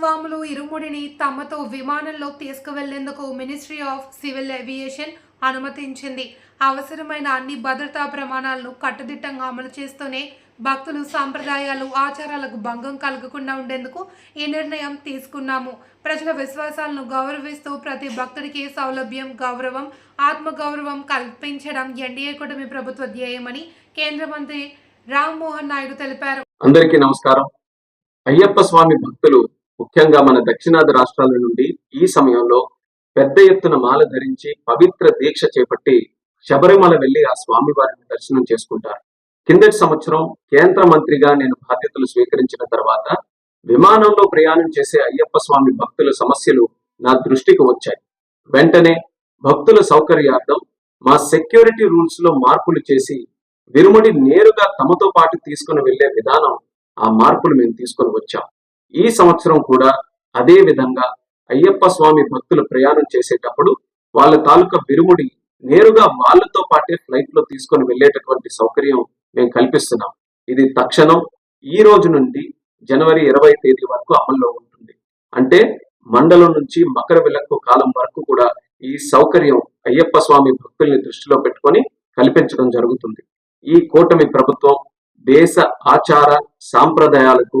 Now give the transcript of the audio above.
స్వాములు ఇరుముడిని తమతో విమానంలో తీసుకువెళ్ళేందుకు మినిస్ట్రీ ఆఫ్ సివిల్ ఏవియేషన్ అనుమతించింది. అవసరమైన అన్ని భద్రతా ప్రమాణాలను కట్టుదిట్టంగా అమలు చేస్తూనే భక్తులు సాంప్రదాయాలు ఆచారాలకు భంగం కలగకుండా ఉండేందుకు ఈ నిర్ణయం తీసుకున్నాము. ప్రజల విశ్వాసాలను గౌరవిస్తూ ప్రతి భక్తుడికి సౌలభ్యం గౌరవం ఆత్మగౌరవం కల్పించడం ఎన్డీఏ కూటమి ప్రభుత్వ ధ్యేయమని కేంద్ర మంత్రి రామ్మోహన్ నాయుడు తెలిపారు. అందరికీ నమస్కారం. అయ్యప్ప స్వామి భక్తులు ముఖ్యంగా మన దక్షిణాది రాష్ట్రాల నుండి ఈ సమయంలో పెద్ద ఎత్తున మాల ధరించి పవిత్ర దీక్ష చేపట్టి శబరిమల వెళ్ళి ఆ స్వామి వారిని దర్శనం చేసుకుంటారు. కిందటి సంవత్సరం కేంద్ర మంత్రిగా నేను బాధ్యతలు స్వీకరించిన తర్వాత విమానంలో ప్రయాణం చేసే అయ్యప్ప స్వామి భక్తుల సమస్యలు నా దృష్టికి వచ్చాయి. వెంటనే భక్తుల సౌకర్యార్థం మా సెక్యూరిటీ రూల్స్లో మార్పులు చేసి విరుముడి నేరుగా తమతో పాటు తీసుకుని వెళ్ళే విధానం ఆ మార్పులు మేము తీసుకొని వచ్చాం. ఈ సంవత్సరం కూడా అదే విధంగా అయ్యప్ప స్వామి భక్తులు ప్రయాణం చేసేటప్పుడు వాళ్ళ తాలూకా బిరుముడి నేరుగా వాళ్ళతో పాటే ఫ్లైట్లో తీసుకొని వెళ్ళేటటువంటి సౌకర్యం మేము కల్పిస్తున్నాం. ఇది తక్షణం ఈ రోజు నుండి జనవరి ఇరవై తేదీ వరకు అమల్లో ఉంటుంది. అంటే మండలం నుంచి మకర విలక్కు కాలం వరకు కూడా ఈ సౌకర్యం అయ్యప్ప స్వామి భక్తుల్ని దృష్టిలో పెట్టుకొని కల్పించడం జరుగుతుంది. ఈ కూటమి ప్రభుత్వం దేశ ఆచార సాంప్రదాయాలకు